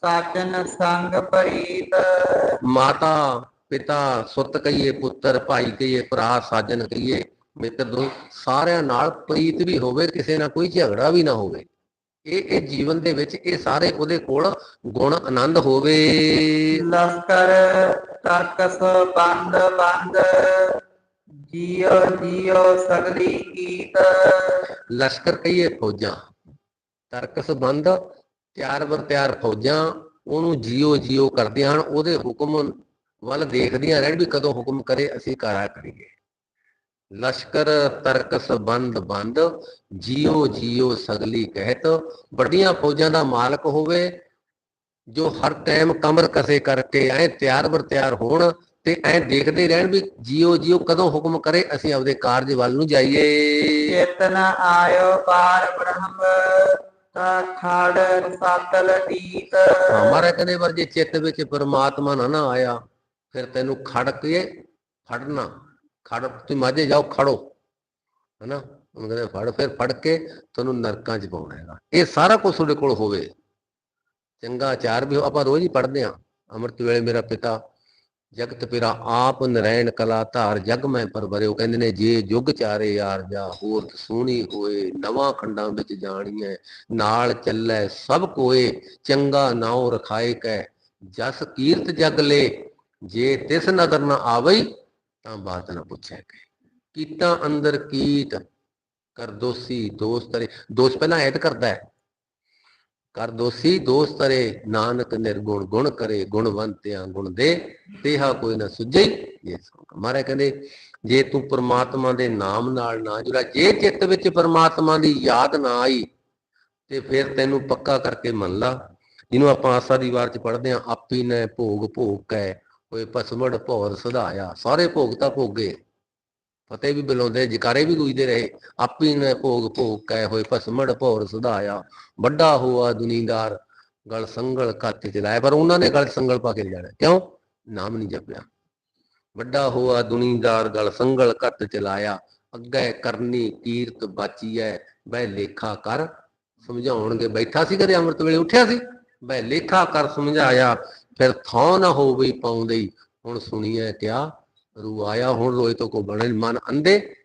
ਸਾਜਨ ਸੰਗ ਪ੍ਰੀਤ ਮਾਤਾ ਪਿਤਾ ਸੁੱਤ ਕਹੀਏ ਪੁੱਤਰ ਭਾਈ ਕਹੀਏ ਭਰਾ ਸਾਜਨ ਕਹੀਏ ਮਿੱਤਰ ਦੋ ਸਾਰਿਆਂ ਨਾਲ ਪ੍ਰੀਤ ਵੀ ਹੋਵੇ ਕਿਸੇ ਨਾਲ ਕੋਈ ਝਗੜਾ ਵੀ ਨਾ ਹੋਵੇ। ਇਹ ਇਹ ਜੀਵਨ ਦੇ ਵਿੱਚ ਇਹ ਸਾਰੇ ਉਹਦੇ ਕੋਲ ਗੁਣ ਆਨੰਦ ਹੋਵੇ। ਲਸਕਰ ਤਰਕਸ ਬੰਦ ਬੰਦ ਜੀਉ ਜੀਉ ਸਗਲੀ ਕੀਤ ਲਸ਼ਕਰ ਕਹੀਏ ਫੌਜਾਂ ਤਰਕ ਸੰਬੰਧ ਤਿਆਰ ਬਰ ਤਿਆਰ ਫੌਜਾਂ ਉਹਨੂੰ ਜਿਉ ਜਿਉ ਕਰਦੀਆਂ ਹਨ ਉਹਦੇ ਹੁਕਮ ਵੱਲ ਦੇਖਦੀਆਂ ਰਹਿਣ ਵੀ ਕਦੋਂ ਹੁਕਮ ਕਰੇ ਅਸੀਂ ਕਰਾ ਕਰੀਏ। ਲਸ਼ਕਰ ਤਰਕ ਸੰਬੰਧ ਬੰਦ ਜਿਉ ਜਿਉ ਸਗਲੀ ਕਹਿਤ। ਵੱਡੀਆਂ ਫੌਜਾਂ ਦਾ ਮਾਲਕ ਹੋਵੇ ਜੋ ਹਰ ਟਾਈਮ ਕਮਰ ਕਸੇ ਕਰਕੇ ਐ ਤਿਆਰ ਬਰ ਤਿਆਰ ਹੋਣ ਤੇ ਐ ਦੇਖਦੇ ਰਹਿਣ ਵੀ ਜਿਉ ਜਿਉ ਕਦੋਂ ਹੁਕਮ ਕਰੇ ਅਸੀਂ ਆਪਦੇ ਕਾਰਜ ਵੱਲ ਨੂੰ ਜਾਈਏ। ਚੇਤਨ ਆਇਓ ਪਾਰ ਬ੍ਰਹਮ ਖੜ ਸਾਤਲ ਢੀਤ ਹਮਾਰਾ ਕਹਿੰਦੇ ਵਰ ਜੇ ਚਿੱਤ ਵਿੱਚ ਪਰਮਾਤਮਾ ਨਾ ਨਾ ਆਇਆ ਫਿਰ ਤੈਨੂੰ ਖੜ ਕੇ ਫੜਨਾ ਖੜ, ਤੁਸੀਂ ਮਾਝੇ ਜਾਓ, ਖੜੋ, ਹਨਾ? ਉਹਨੂੰ ਕਹਿੰਦੇ ਫੜ, ਫਿਰ ਫੜ ਕੇ ਤੁਹਾਨੂੰ ਨਰਕਾਂ 'ਚ ਪਾਉਣਾ ਹੈਗਾ। ਇਹ ਸਾਰਾ ਕੁਝ ਤੁਹਾਡੇ ਕੋਲ ਹੋਵੇ। ਚੰਗਾ ਆਚਾਰ ਵੀ ਆਪਾਂ ਰੋਜ਼ ਹੀ ਪੜ੍ਹਦੇ ਆ ਅੰਮ੍ਰਿਤ ਵੇਲੇ ਮੇਰਾ ਪਿਤਾ, ਜਗਤ ਪਿਰਾ ਆਪ ਨਰੈਣ ਕਲਾ ਧਾਰ ਜਗ ਮੈਂ ਪਰਵਰਿਓ ਕਹਿੰਦੇ ਨੇ, ਜੇ ਜੁਗ ਚਾਰੇ ਯਾਰ ਜਾ, ਹੋਰ ਸੋਹਣੀ ਹੋਏ। ਨਵਾਂ ਖੰਡਾਂ ਵਿੱਚ ਜਾਣੀਐ, ਨਾਲ ਚੱਲੈ ਸਭ ਕੋਏ। ਚੰਗਾ ਨਾਉ ਰਖਾਏ ਕੈ, ਜਸ ਕੀਰਤ ਜਗ ਲੇ। ਜੇ ਤਿਸ ਨਦਰ ਨ ਆਵਈ ਤਾਂ ਬਾਤ ਨਾ ਪੁੱਛਿਆ ਕਿ ਕੀਟਾਂ ਅੰਦਰ ਕੀਤ, ਕਰ ਦੋਸੀ ਦੋਸਤ ਤਰੇ। ਦੋਸਤ ਪਹਿਲਾਂ ਐਤ ਕਰਦਾ ਹੈ। ਕਰ ਦੋਸੀ ਦੋਸਤ ਤਰੇ, ਨਾਨਕ ਨਿਰਗੁਣ ਗੁਣ ਕਰੇ ਗੁਣਵੰਤਿਆਂ ਗੁਣ ਦੇ, ਤੇਹਾ ਕੋਈ ਨਾ ਸੁਝਈ ਇਹ ਮਾਰੇ ਕਹਿੰਦੇ, ਜੇ ਤੂੰ ਪ੍ਰਮਾਤਮਾ ਦੇ ਨਾਮ ਨਾਲ ਨਾ ਜੁੜਾ ਜੇ ਚਿੱਤ ਵਿੱਚ ਪ੍ਰਮਾਤਮਾ ਦੀ ਯਾਦ ਨਾ ਆਈ, ਤੇ ਫਿਰ ਤੈਨੂੰ ਪੱਕਾ ਕਰਕੇ ਮੰਨ ਲਾ। ਜਿਹਨੂੰ ਆਪਾਂ ਆਸਾ ਦੀ ਵਾਰ ਚ ਪੜ੍ਹਦੇ ਆ ਆਪੀ ਨੇ ਭੋਗ ਭੋਗ ਕੈ। ਹੋਏ ਪਸਮੜ ਭੌਰ ਸੁਧਾਇਆ, ਸਾਰੇ ਭੋਗ ਤਾਂ ਭੋਗੇ। ਫਤਿਹ ਵੀ ਬੁਲਾਉਂਦੇ, ਜਕਾਰੇ ਵੀ ਗੂੰਜਦੇ ਰਹੇ। ਆਪੀ ਨੇ ਭੋਗ ਭੋਗ ਕੈ ਹੋਏ, ਪਸਮੜ ਭੌਰ ਸੁਧਾਇਆ। ਵੱਡਾ ਹੋਆ ਦੁਨੀਦਾਰ, ਗਲ ਸੰਗਲ ਕੱਤ ਚਲਾਇਆ ਪਰ ਉਹਨਾਂ ਨੇ ਗਲ ਸੰਗਲ ਪਾ ਕੇ ਜਾਣਾ। ਕਿਉਂ? ਨਾਮ ਨਹੀਂ ਜਪਿਆ। ਵੱਡਾ ਹੋਆ ਦੁਨੀਦਾਰ, ਗਲ ਸੰਗਲ ਕੱਤ ਚਲਾਇਆ ਅੱਗੇ ਕਰਨੀ ਕੀਰਤ ਬਾਚੀ ਬਾਚੀਐ ਬਹਿ ਲੇਖਾ ਕਰ। ਸਮਝਾਉਣਗੇ, ਬੈਠਾ ਸੀ ਕਦੇ ਅੰਮ੍ਰਿਤ ਵੇਲੇ? ਉੱਠਿਆ ਸੀ? ਬਹਿ ਲੇਖਾ ਕਰ, ਸਮਝਾਇਆ। ਫਿਰ ਥਾਂ ਨਾ ਹੋਵੇ ਪਾਉਂਦੇ ਹੁਣ ਸੁਣੀਐ ਕਿਆ ਰੂ ਆਇਆ ਹੁਣ ਰੋਏ ਤੋਂ ਕੋ ਬਣੇ ਮਨ ਅੰਦੇ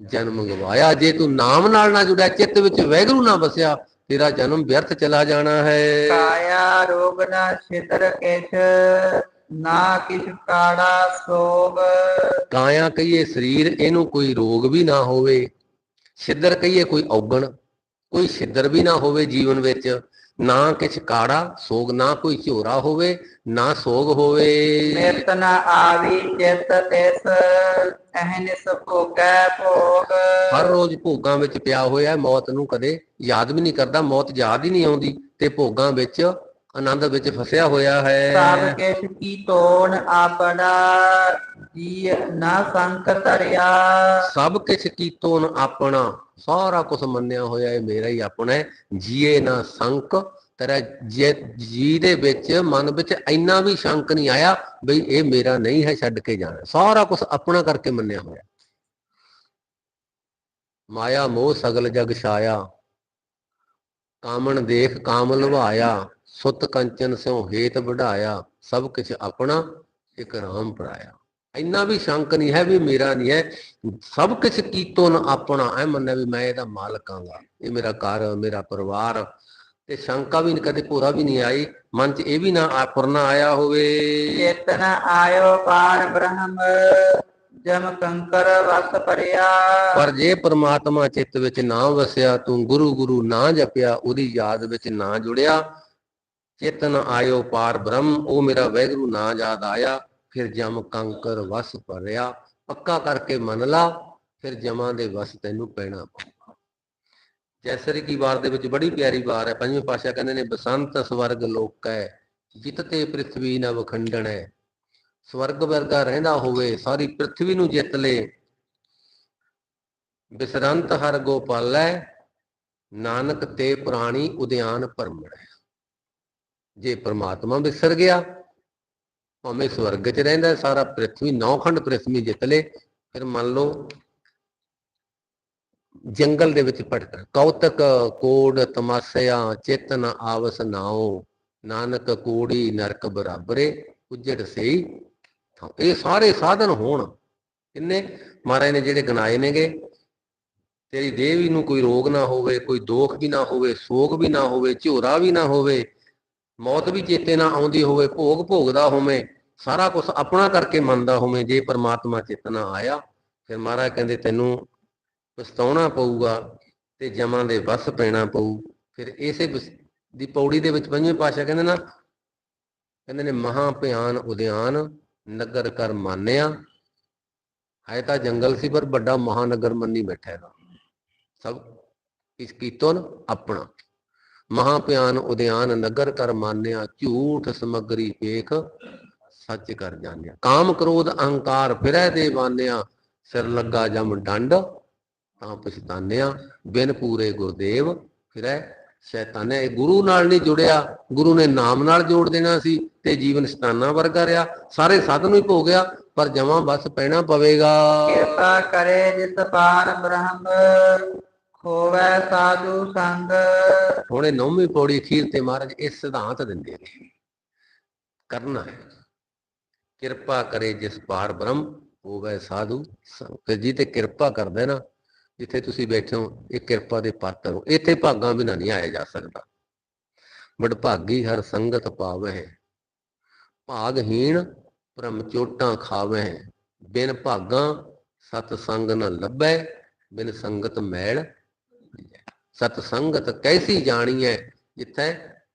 ਜਨਮ ਗਵਾਇਆ ਜੇ ਤੂੰ ਨਾਮ ਨਾਲ ਨਾ ਜੁੜਿਆ ਚਿੱਤ ਵਿੱਚ ਵੈਗਰੂ ਨਾ ਬਸਿਆ ਤੇਰਾ ਜਨਮ ਵਿਅਰਥ ਚਲਾ ਜਾਣਾ ਹੈ। ਕਾਇਆ ਰੋਗ ਨਾ ਛਿਤਰ ਕਿਛ ਨਾ ਕਿਛ ਕਾੜਾ ਸੋਗ। ਕਾਇਆ ਕਹੀਏ ਸਰੀਰ ਇਹਨੂੰ ਕੋਈ ਰੋਗ ਵੀ ਨਾ ਹੋਵੇ। ਸਿੱਧਰ ਕਹੀਏ ਕੋਈ ਔਗਣ ਕੋਈ ਸਿੱਧਰ ਵੀ ਨਾ ਹੋਵੇ ਜੀਵਨ ਵਿੱਚ। ਨਾ ਕਿਛ ਕਾੜਾ ਸੋਗ ਨਾ ਕੋਈ ਝੋਰਾ ਹੋਵੇ ਨਾ ਸੋਗ ਹੋਵੇ। ਨਿਤ ਨ ਆਵੀ ਚਿਤ ਤਿਸ ਅਹਨਿਸ ਭੋਗੈ ਭੋਗ। ਹਰ ਰੋਜ਼ ਭੋਗਾਂ ਵਿੱਚ ਪਿਆ ਹੋਇਆ ਮੌਤ ਨੂੰ ਕਦੇ ਯਾਦ ਵੀ ਨਹੀਂ ਕਰਦਾ ਮੌਤ ਯਾਦ ਹੀ ਨਹੀਂ ਆਉਂਦੀ ਤੇ ਭੋਗਾਂ ਵਿੱਚ ਆਨੰਦ ਵਿੱਚ ਫਸਿਆ ਹੋਇਆ ਸਭ ਹੈ ਕਿਛ ਕੀ ਤੋਣ ਆਪਣਾ। ਜੀ ਨਾ ਸੰਕ ਧਰਿਆ। ਸਭ ਕਿਛ ਕੀਤੋ ਆਪਣਾ, ਸਾਰਾ ਕੁਝ ਮੰਨਿਆ ਹੋਇਆ ਹੈ ਮੇਰਾ ਹੀ ਆਪਣਾ ਹੈ। ਜੀਏ ਨਾ ਸੰਕ, ਤੇਰਾ ਜੀ ਦੇ ਵਿੱਚ, ਮਨ ਵਿੱਚ ਇੰਨਾ ਵੀ ਸ਼ੰਕ ਨਹੀਂ ਆਇਆ ਬਈ ਇਹ ਮੇਰਾ ਨਹੀਂ ਹੈ, ਛੱਡ ਕੇ ਜਾਣਾ। ਸਾਰਾ ਕੁਝ ਆਪਣਾ ਕਰਕੇ ਮੰਨਿਆ ਹੋਇਆ। ਮਾਇਆ ਮੋਹ ਸਗਲ ਜਗ ਛਾਇਆ। ਕਾਮਣ ਦੇਖ ਕਾਮ ਲਵਾਇਆ ਸੁਤ ਕੰਚਨ ਸਿਉ ਹੇਤ ਵਢਾਇਆ। ਸਭ ਕੁਝ ਆਪਣਾ, ਇੱਕ ਰਾਮ ਪਰਾਇਆ। ਇੰਨਾ ਵੀ ਸ਼ੰਕ ਨਹੀਂ ਹੈ ਵੀ ਮੇਰਾ ਨਹੀਂ ਹੈ। ਸਭ ਕੁਝ ਕੀਤੋ ਨਾ ਆਪਣਾ ਐ ਮੰਨਿਆ ਵੀ ਮੈਂ ਇਹਦਾ ਮਾਲਕ ਆਂਗਾ ਇਹ ਮੇਰਾ ਘਰ ਮੇਰਾ ਪਰਿਵਾਰ ਤੇ ਸ਼ੰਕਾ ਵੀ ਕਦੇ ਪੂਰਾ ਵੀ ਨਹੀਂ ਆਈ। ਮਨ 'ਚ ਇਹ ਵੀ ਨਾ ਆ- ਪੁਰਨਾ ਆਇਆ ਹੋਵੇ। ਚੇਤਨ ਆਇਓ ਪਾਰ ਬ੍ਰਹਮ ਜਮ ਕੰਕਰ ਵਸ ਪਰਿਆ ਪਰ ਜੇ ਪ੍ਰਮਾਤਮਾ ਚਿੱਤ ਵਿੱਚ ਨਾ ਵਸਿਆ ਤੂੰ ਗੁਰੂ ਗੁਰੂ ਨਾ ਜਪਿਆ ਉਹਦੀ ਯਾਦ ਵਿੱਚ ਨਾ ਜੁੜਿਆ। ਚੇਤਨ ਆਇਓ ਪਾਰ ਬ੍ਰਹਮ ਉਹ ਮੇਰਾ ਵੈਗਰੂ ਨਾ ਯਾਦ ਆਇਆ। ਫਿਰ ਜਮ ਕੰਕਰ ਵਸ ਭਰਿਆ, ਪੱਕਾ ਕਰਕੇ ਮੰਨ ਲਾ, ਫਿਰ ਜਮਾਂ ਦੇ ਵਸ ਤੈਨੂੰ ਪੈਣਾ ਪਊਗਾ ਜੈਸਰੀ ਕੀ ਵਾਰ ਦੇ ਵਿੱਚ ਬੜੀ ਪਿਆਰੀ ਵਾਰ ਹੈ, ਪੰਜਵੇਂ ਪਾਸ਼ਾ ਕਹਿੰਦੇ ਨੇ, ਬਸੰਤ ਸਵਰਗ ਲੋਕੈ, ਜਿਤ ਤੇ ਪ੍ਰਿਥਵੀ ਨ ਵਖੰਡਣੈ। ਸਵਰਗ ਵਰਗਾ ਰਹਿੰਦਾ ਹੋਵੇ, ਸਾਰੀ ਪ੍ਰਿਥਵੀ ਨੂੰ ਜਿੱਤ ਲੇ। ਬਿਸਰੰਤ ਹਰ ਗੋਪਾਲੈ ਨਾਨਕ ਤੇ ਪ੍ਰਾਣੀ ਉਦਿਆਨ ਪਰਮੜੈ ਜੇ ਪ੍ਰਮਾਤਮਾ ਵਿਸਰ ਗਿਆ ਭਾਵੇਂ ਸਵਰਗ 'ਚ ਰਹਿੰਦਾ ਸਾਰਾ ਪ੍ਰਿਥਵੀ, ਨੌਖੰਡ ਪ੍ਰਿਥਵੀ ਜਿੱਤ ਲੇ ਫਿਰ ਮੰਨ ਲਓ ਜੰਗਲ ਦੇ ਵਿੱਚ ਭਟਕ ਕੌਤਕ, ਕੋੜ, ਤਮਾਸਿਆ, ਚੇਤਨ, ਆਵਸ ਨਾਉ, ਨਾਨਕ, ਕੋੜੀ, ਨਰਕ ਬਰਾਬਰੇ ਉਜੜ ਸਈ ਇਹ ਸਾਰੇ ਸਾਧਨ ਹੋਣ। ਕਿੰਨੇ? ਮਹਾਰਾਜ ਨੇ ਜਿਹੜੇ ਗਨਾਏ ਨੇਗੇ, ਤੇਰੀ ਦੇਵੀ ਨੂੰ ਕੋਈ ਰੋਗ ਨਾ ਹੋਵੇ, ਕੋਈ ਦੋਖ ਵੀ ਨਾ ਹੋਵੇ, ਸੋਗ ਵੀ ਨਾ ਹੋਵੇ, ਝੋਰਾ ਵੀ ਨਾ ਹੋਵੇ ਮੌਤ ਵੀ ਚੇਤੇ ਨਾ ਆਉਂਦੀ ਹੋਵੇ, ਭੋਗ ਭੋਗਦਾ ਹੋਵੇ, ਸਾਰਾ ਕੁਝ ਆਪਣਾ ਕਰਕੇ ਮੰਨਦਾ ਹੋਵੇ, ਜੇ ਪਰਮਾਤਮਾ ਚੇਤਨਾ ਆਇਆ, ਫਿਰ ਮਹਾਰਾਜ ਕਹਿੰਦੇ ਤੈਨੂੰ ਪਛਤਾਉਣਾ ਪਊਗਾ ਤੇ ਜਮਾਂ ਦੇ ਵਸ ਪੈਣਾ ਪਊ। ਫਿਰ ਇਸੇ ਦੀ ਪੌੜੀ ਦੇ ਵਿੱਚ ਪੰਜਵੇਂ ਪਾਸ਼ਾ ਕਹਿੰਦੇ ਨਾ, ਕਹਿੰਦੇ ਨੇ, ਮਹਾ ਭਿਆਨ ਉਦਿਆਨ, ਨਗਰ ਕਰ ਮਾਨਿਆ। ਹੈ ਤਾਂ ਜੰਗਲ ਸੀ, ਪਰ ਵੱਡਾ ਮਹਾਨਗਰ ਮੰਨੀ ਬੈਠਾ ਹੈਗਾ ਸਭ ਇਸ ਕੀਤੋਂ ਆਪਣਾ। ਮਹਾ ਭਿਆਨ ਉਦਿਆਨ ਨਗਰ ਕਰ ਮਾਨਿਆ, ਝੂਠ ਸਮਗਰੀ ਵੇਖ ਸੱਚ ਕਰ ਜਾਣਿਆ। ਕਾਮ ਕ੍ਰੋਧ ਅਹੰਕਾਰ ਫਿਰੈ ਦੇ ਬਾਨਿਆ, ਸਿਰ ਲੱਗਾ ਜਮ ਡੰਡ ਤਾਂ ਪਛਤਾਨਿਆ। ਬਿਨ ਪੂਰੇ ਗੁਰਦੇਵ ਫਿਰੈ ਸ਼ੈਤਾਨੇ। ਇਹ ਗੁਰੂ ਨਾਲ ਨਹੀਂ ਜੁੜਿਆ, ਗੁਰੂ ਨੇ ਨਾਮ ਨਾਲ ਜੋੜ ਦੇਣਾ ਸੀ ਤੇ ਜੀਵਨ ਸ਼ਤਾਨਾ ਵਰਗਾ ਰਿਹਾ। ਸਾਰੇ ਸਾਧਨ ਹੀ ਭੋ ਗਿਆ, ਪਰ ਜਮਾਂ ਬਸ ਪੈਣਾ ਪਵੇਗਾ। ਕਿਰਪਾ ਕਰੇ ਜਿਸ ਪਾਰ ਬ੍ਰਹਮ। ਖੋਵੈ ਸਾਧੂ ਸੰਗ। ਹੁਣੇ ਨੌਵੀਂ ਪੌੜੀ ਅਖੀਰ ਤੇ ਮਹਾਰਾਜ ਇਸ ਸਿਧਾਂਤ ਦਿੰਦੇ ਨੇ। ਕਰਨਾ ਹੈ। ਕਿਰਪਾ ਕਰੇ ਜਿਸ ਪਾਰ ਬ੍ਰਹਮ, ਹੋਵੇ ਸਾਧੂ ਸੰਗ। ਜੀ ਤੇ ਕਿਰਪਾ ਕਰਦਾ ਨਾ, ਜਿੱਥੇ ਤੁਸੀਂ ਬੈਠੇ ਹੋ, ਇਹ ਕਿਰਪਾ ਦੇ ਪਾਤਰ ਹੋ। ਇੱਥੇ ਭਾਗਾਂ ਬਿਨਾਂ ਨਹੀਂ ਆਇਆ ਜਾ ਸਕਦਾ। ਬੜ ਭਾਗੀ ਹਰ ਸੰਗਤ ਪਾਵੈ। ਭਾਗਹੀਣ ਭ੍ਰਮ ਚੋਟਾਂ ਖਾਵੈ। ਬਿਨ ਭਾਗਾਂ ਸਤ ਸੰਗ ਨ ਲੱਭੈ, ਬਿਨ ਸੰਗਤ ਮੈਲ ਸਤ ਸੰਗਤ ਕੈਸੀ ਜਾਣੀਐ ਜਿੱਥੈ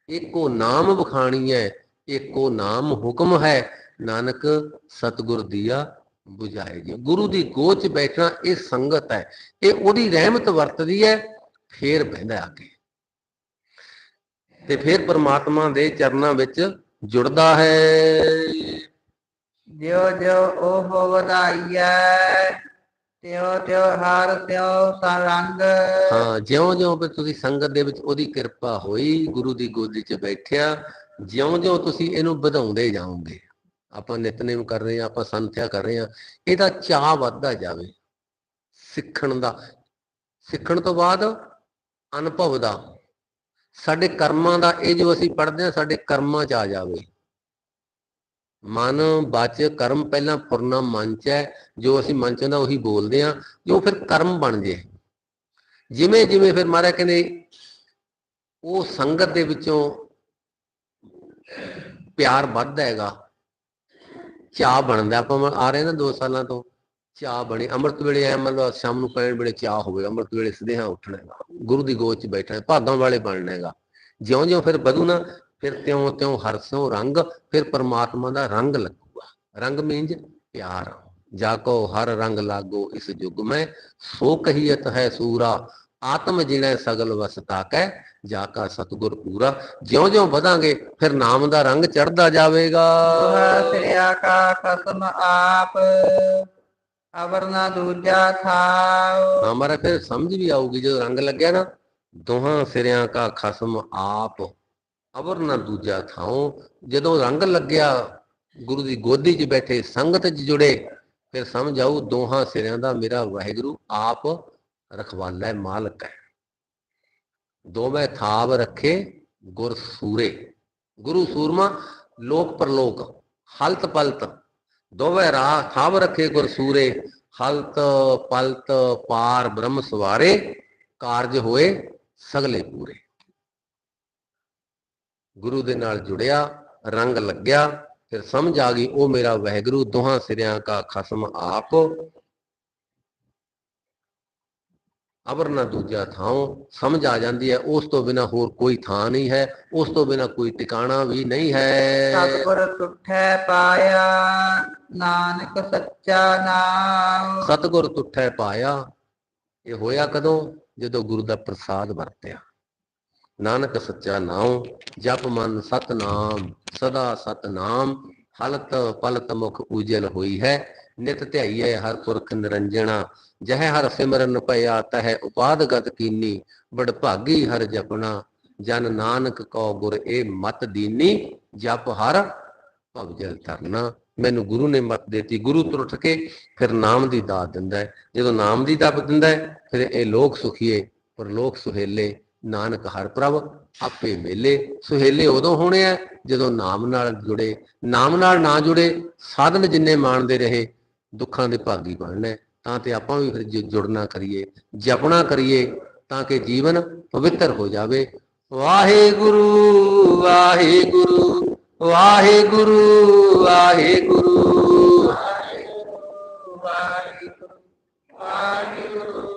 ਏਕੋ ਨਾਮ ਬਖਾਣੀਐ ਏਕੋ ਨਾਮ ਹੁਕਮ ਹੈ। ਨਾਨਕ ਸਤਿਗੁਰ ਦੀਆ 부ਝਾਏਗੀ ਗੁਰੂ ਦੀ ਗੋਚ ਬੈਠਣਾ ਇਹ ਸੰਗਤ ਹੈ ਇਹ ਉਹਦੀ ਰਹਿਮਤ ਵਰਤਦੀ ਹੈ ਫੇਰ ਬਹਿੰਦਾ ਆ ਕੇ ਤੇ ਫੇਰ ਪ੍ਰਮਾਤਮਾ ਦੇ ਚਰਨਾਂ ਵਿੱਚ ਜੁੜਦਾ ਹੈ। ਜਿਉ ਜਿਉ ਉਹ ਵਧਾਈਐ ਤਿਉ ਤਿਉ ਹਰ ਤਿਉ ਸਰੰਗ। ਹਾਂ, ਜਿਉਂ-ਜਿਉਂ ਵੀ ਤੁਸੀਂ ਸੰਗਤ ਦੇ ਵਿੱਚ ਉਹਦੀ ਕਿਰਪਾ ਹੋਈ, ਗੁਰੂ ਦੀ ਗੋਦੀ 'ਚ ਬੈਠਿਆ, ਜਿਉਂ-ਜਿਉਂ ਤੁਸੀਂ ਇਹਨੂੰ ਵਧਾਉਂਦੇ ਜਾਓਗੇ। ਆਪਾਂ ਨਿਤਨੇਮ ਕਰ ਰਹੇ ਹਾਂ, ਆਪਾਂ ਸੰਥਿਆ ਕਰ ਰਹੇ ਹਾਂ, ਇਹਦਾ ਚਾਹ ਵੱਧਦਾ ਜਾਵੇ। ਸਿੱਖਣ ਦਾ, ਸਿੱਖਣ ਤੋਂ ਬਾਅਦ ਅਨੁਭਵ ਦਾ। ਸਾਡੇ ਕਰਮਾਂ ਦਾ, ਇਹ ਜੋ ਅਸੀਂ ਪੜ੍ਹਦੇ ਹਾਂ, ਸਾਡੇ ਕਰਮਾਂ 'ਚ ਆ ਜਾਵੇ। ਮਨ ਬਚ ਕਰਮ ਪਹਿਲਾਂ ਪੁਰਨਾ ਮਨ 'ਚ ਹੈ, ਜੋ ਅਸੀਂ ਮਨ 'ਚ ਹੁੰਦਾ ਉਹੀ ਬੋਲਦੇ ਹਾਂ, ਜੋ ਫਿਰ ਕਰਮ ਬਣ ਜੇ। ਜਿਵੇਂ ਜਿਵੇਂ ਫਿਰ ਮਹਾਰਾਜ ਕਹਿੰਦੇ, ਉਹ ਸੰਗਤ ਦੇ ਵਿੱਚੋਂ ਪਿਆਰ ਵੱਧਦਾ ਹੈਗਾ, ਚਾਹ ਬਣਦਾ। ਆਪਾਂ ਆ ਰਹੇ ਨਾ 2 ਸਾਲਾਂ ਤੋਂ, ਚਾਹ ਬਣੇ। ਅੰਮ੍ਰਿਤ ਵੇਲੇ ਐ ਮਤਲਬ ਸ਼ਾਮ ਨੂੰ ਪੈਣ ਵੇਲੇ ਚਾਹ ਹੋਵੇ, ਅੰਮ੍ਰਿਤ ਵੇਲੇ ਸਦੇਹਾ ਉੱਠਣਾ ਹੈਗਾ। ਗੁਰੂ ਦੀ ਗੋਦ 'ਚ ਬੈਠਣਾ, ਭਾਗਾਂ ਵਾਲੇ ਬਣਨਾ ਹੈਗਾ। ਜਿਉਂ-ਜਿਉਂ ਫਿਰ ਵਧੂ ਨਾ ਫਿਰ ਤਿਉਂ-ਤਿਉਂ ਹਰਸੋਂ ਰੰਗ ਫਿਰ ਪਰਮਾਤਮਾ ਦਾ ਰੰਗ ਲੱਗੂਗਾ। ਰੰਗ ਮੀਨਜ ਪਿਆਰ। ਜਾ ਕੋ ਹਰ ਰੰਗ ਲਾਗੋ ਇਸ ਯੁਗ ਮੈਂ ਸੋ ਕਹੀਤ ਹੈ ਸੂਰਾ। ਆਤਮ ਜਿਣੈ ਸਗਲ ਵਸ ਤਾਕੈ ਜਾ ਕਾ ਸਤਗੁਰ ਪੂਰਾ। ਜਿਉਂ-ਜਿਉਂ ਵਧਾਂਗੇ ਫਿਰ ਨਾਮ ਦਾ ਰੰਗ ਚੜਦਾ ਜਾਵੇਗਾ। ਸਿਰਿਆ ਕਾ ਕਸਮ ਆਪ ਅਵਰ ਨਾ ਦੂਜਾ ਥਾਉ। ਹਮਾਰਾ ਫਿਰ ਸਮਝ ਵੀ ਆਊਗੀ ਜਦੋਂ ਰੰਗ ਲੱਗਿਆ ਨਾ ਦੋਹਾਂ ਸਿਰਿਆਂ ਕਾ ਖਸਮ ਆਪ। ਅਵਰ ਨਾ ਦੂਜਾ ਥਾਉ, ਜਦੋਂ ਰੰਗ ਲੱਗਿਆ, ਗੁਰੂ ਦੀ ਗੋਦੀ 'ਚ ਬੈਠੇ ਸੰਗਤ 'ਚ ਜੁੜੇ, ਫਿਰ ਸਮਝ ਆਉ ਦੋਹਾਂ ਸਿਰਿਆਂ ਦਾ ਮੇਰਾ ਵਾਹਿਗੁਰੂ ਆਪ ਰਖਵਾਲਾ ਮਾਲਕ ਹੈ। ਦੋਵੇਂ ਥਾਵ ਰੱਖੇ ਗੁਰ ਸੂਰੇ। ਗੁਰੂ ਸੂਰਮਾ, ਲੋਕ ਪਰਲੋਕ, ਹਲਤ ਪਲਤ, ਦੋਵੇਂ ਰਾਹ ਥਾਵ ਰੱਖੇ ਗੁਰ ਸੂਰੇ, ਹਲਤ ਪਲਤ ਪਾਰ ਬ੍ਰਹਮ ਸਵਾਰੇ, ਕਾਰਜ ਹੋਏ ਸਗਲੇ ਪੂਰੇ। ਗੁਰੂ ਦੇ ਨਾਲ ਜੁੜਿਆ ਰੰਗ ਲੱਗਿਆ ਫਿਰ ਸਮਝ ਆ ਗਈ ਉਹ ਮੇਰਾ ਵਾਹਿਗੁਰੂ ਦੋਹਾਂ ਸਿਰਿਆਂ ਕਾ ਖਸਮ ਆਪ। ਅਵਰ ਨਾ ਦੂਜਾ ਥਾਉ ਸਮਝ ਆ ਜਾਂਦੀ ਹੈ ਉਸ ਤੋਂ ਬਿਨਾ ਹੋਰ ਕੋਈ ਥਾਂ ਨਹੀਂ ਹੈ ਉਸ ਤੋਂ ਬਿਨਾ ਕੋਈ ਟਿਕਾਣਾ ਵੀ ਨਹੀਂ ਹੈ। ਸਤਿਗੁਰ ਤੁਠੈ ਪਾਇਆ ਨਾਨਕ ਸੱਚਾ ਨਾਮ। ਸਤਿਗੁਰ ਤੁਠੈ ਪਾਇਆ ਇਹ ਹੋਇਆ ਕਦੋਂ? ਜਦੋਂ ਗੁਰੂ ਦਾ ਪ੍ਰਸਾਦ ਵਰਤਿਆ। ਨਾਨਕ ਸੱਚਾ ਨਾਮ ਜਪ ਮਨ ਸਤਨਾਮ, ਸਦਾ ਸਤਨਾਮ, ਹਲਤ ਪਲਤ ਮੁਖ ਉਜਲ ਹੋਈ ਹੈ, ਨਿਤ ਧਿਆਈਐ ਹਰ ਪੁਰਖ ਨਿਰੰਜਣਾ, ਜਹ ਹਰ ਸਿਮਰਨ ਭਇਆ, ਤਹ ਉਪਾਦਗਤ ਕੀਨੀ ਬੜ ਭਾਗੀ ਹਰ ਜਪਣਾ, ਜਨ ਨਾਨਕ ਕਉ ਗੁਰ ਇਹ ਮਤ ਦੀਨੀ, ਜਪ ਹਰ ਭਵਜਲ ਤਰਨਾ ਮੈਨੂੰ ਗੁਰੂ ਨੇ ਮਤ ਦਿੱਤੀ, ਗੁਰੂ ਤੁਰਟ ਕੇ ਫਿਰ ਨਾਮ ਦੀ ਦਾਤ ਦਿੰਦਾ ਹੈ। ਜਦੋਂ ਨਾਮ ਦੀ ਦਾਤ ਦਿੰਦਾ ਹੈ, ਫਿਰ ਇਹ ਲੋਕ ਸੁਖੀਏ ਪਰ ਲੋਕ ਸੁਹੇਲੇ ਨਾਨਕ ਹਰ ਪ੍ਰਭ, ਆਪੇ ਮੇਲੇ। ਸੁਹੇਲੇ ਉਦੋਂ ਹੋਣੇ ਆ ਜਦੋਂ ਨਾਮ ਨਾਲ ਜੁੜੇ। ਨਾਮ ਨਾਲ ਨਾ ਜੁੜੇ, ਸਾਧਨ ਜਿੰਨੇ ਮਾਣਦੇ ਰਹੇ, ਦੁੱਖਾਂ ਦੇ ਭਾਗੀ ਬਣਨਾ। ਤਾਂ ਤੇ ਆਪਾਂ ਵੀ ਫਿਰ ਜੁੜਨਾ ਕਰੀਏ, ਜਪਣਾ ਕਰੀਏ, ਤਾਂ ਕਿ ਜੀਵਨ ਪਵਿੱਤਰ ਹੋ ਜਾਵੇ। ਵਾਹਿਗੁਰੂ ਵਾਹਿਗੁਰੂ ਵਾਹਿਗੁਰੂ। ਵਾਹਿਗੁਰੂ ਵਾਹਿਗੁਰੂ ਵਾਹਿਗੁਰੂ।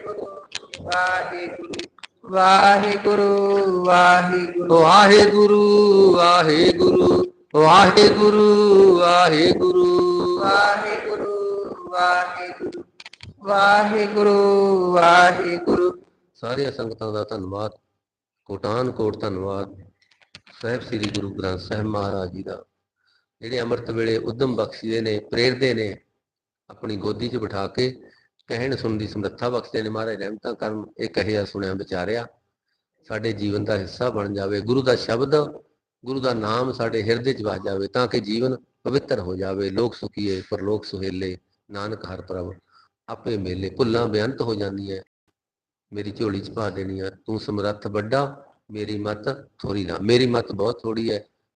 ਵਾਹਿਗੁਰੂ ਵਾਹਿਗੁਰੂ ਵਾਹਿਗੁਰੂ ਵਾਹਿਗੁਰੂ ਵਾਹਿਗੁਰੂ ਵਾਹਿਗੁਰੂ ਵਾਹਿਗੁਰੂ ਵਾਹਿਗੁਰੂ ਸਾਰੀਆਂ ਸੰਗਤਾਂ ਦਾ ਧੰਨਵਾਦ ਕੋਟਾਨ ਕੋਟ ਧੰਨਵਾਦ ਸਾਹਿਬ ਸ੍ਰੀ ਗੁਰੂ ਗ੍ਰੰਥ ਸਾਹਿਬ ਮਹਾਰਾਜ ਜੀ ਦਾ। ਜਿਹੜੇ ਅੰਮ੍ਰਿਤ ਵੇਲੇ ਉਦਮ ਬਖਸ਼ੀਦੇ ਨੇ ਪ੍ਰੇਰਦੇ ਨੇ ਆਪਣੀ ਗੋਦੀ 'ਚ ਬਿਠਾ ਕੇ ਕਹਿਣ ਸੁਣਨ ਦੀ ਸਮਰੱਥਾ ਬਖਸ਼ਦੇ ਨੇ ਮਹਾਰਾਜ, ਰਹਿਮਤਾਂ ਕਰਨ ਇਹ ਕਹਿਆ ਸੁਣਿਆ ਵਿਚਾਰਿਆ। ਸਾਡੇ ਜੀਵਨ ਦਾ ਹਿੱਸਾ ਬਣ ਜਾਵੇ, ਗੁਰੂ ਦਾ ਸ਼ਬਦ, ਗੁਰੂ ਦਾ ਨਾਮ ਸਾਡੇ ਹਿਰਦੇ 'ਚ ਵਸ ਜਾਵੇ, ਤਾਂ ਕਿ ਜੀਵਨ ਪਵਿੱਤਰ ਹੋ ਜਾਵੇ, ਲੋਕ ਸੁਖੀਏ, ਪਰਲੋਕ ਸੁਹੇਲੇ, ਨਾਨਕ ਹਰ ਪ੍ਰਭ, ਆਪੇ ਮੇਲੇ, ਭੁੱਲਾਂ ਬੇਅੰਤ ਹੋ ਜਾਂਦੀਆਂ। ਮੇਰੀ ਝੋਲੀ 'ਚ ਪਾ ਦੇਣੀ ਆ ਤੂੰ ਸਮਰੱਥ ਵੱਡਾ, ਮੇਰੀ ਮਤ ਥੋੜੀ ਨਾ ਮੇਰੀ ਮਤ ਬਹੁਤ ਥੋੜੀ ਹੈ